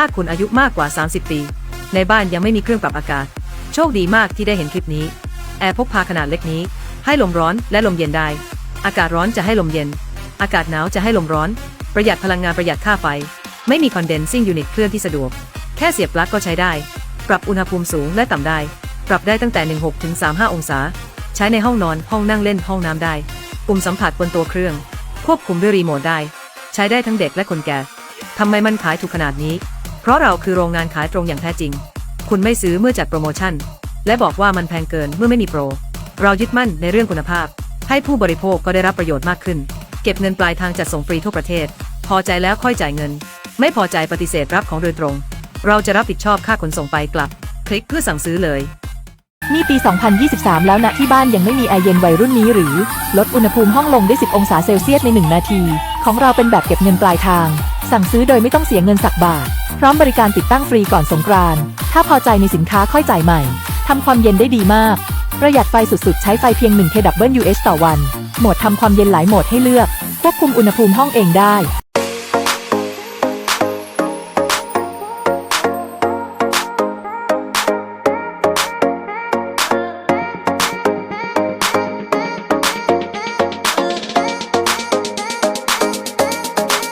ถ้าคุณอายุมากกว่า 30 ปี ในบ้านยังไม่มีเครื่องปรับอากาศ โชคดีมากที่ได้เห็นคลิปนี้ แอร์พกพาขนาดเล็กนี้ ให้ลมร้อนและลมเย็นได้ อากาศร้อนจะให้ลมเย็น อากาศหนาวจะให้ลมร้อน ประหยัดพลังงานประหยัดค่าไฟ ไม่มีคอนเดนซิ่งยูนิตเคลื่อนที่สะดวก แค่เสียบปลั๊กก็ใช้ได้ ปรับอุณหภูมิสูงและต่ำได้ ปรับได้ตั้งแต่ 16ถึง35 องศา ใช้ในห้องนอน ห้องนั่งเล่น ห้องน้ำได้ ปุ่มสัมผัสบนตัวเครื่อง ควบคุมด้วยรีโมทได้ ใช้ได้ทั้งเด็กและคนแก่ทำไมมันขายถูกขนาดนี้ เพราะเราคือโรงงานขายตรงอย่างแท้จริง คุณไม่ซื้อเมื่อจัดโปรโมชั่น และบอกว่ามันแพงเกินเมื่อไม่มีโปร เรายึดมั่นในเรื่องคุณภาพ ให้ผู้บริโภคก็ได้รับประโยชน์มากขึ้น เก็บเงินปลายทางจัดส่งฟรีทั่วประเทศ พอใจแล้วค่อยจ่ายเงิน ไม่พอใจปฏิเสธรับของโดยตรง เราจะรับผิดชอบค่าขนส่งไปกลับ คลิกเพื่อสั่งซื้อเลย นี่ปี 2023 แล้วนะที่บ้านยังไม่มีแอร์เย็นวัยรุ่นนี้หรือ ลดอุณหภูมิห้องลงได้ 10 องศาเซลเซียสใน 1 นาที ของเราเป็นแบบเก็บเงินปลายทาง สั่งซื้อโดยไม่ต้องเสียเงินสักบาท พร้อมบริการติดตั้งฟรีก่อนสงกรานต์ถ้าพอใจในสินค้าค่อยจ่ายใหม่ทำความเย็นได้ดีมาก ประหยัดไฟสุดๆ ใช้ไฟเพียง1 kWh ต่อวัน โหมดทำความเย็นหลายโหมดให้เลือก ควบคุมอุณหภูมิห้องเองได้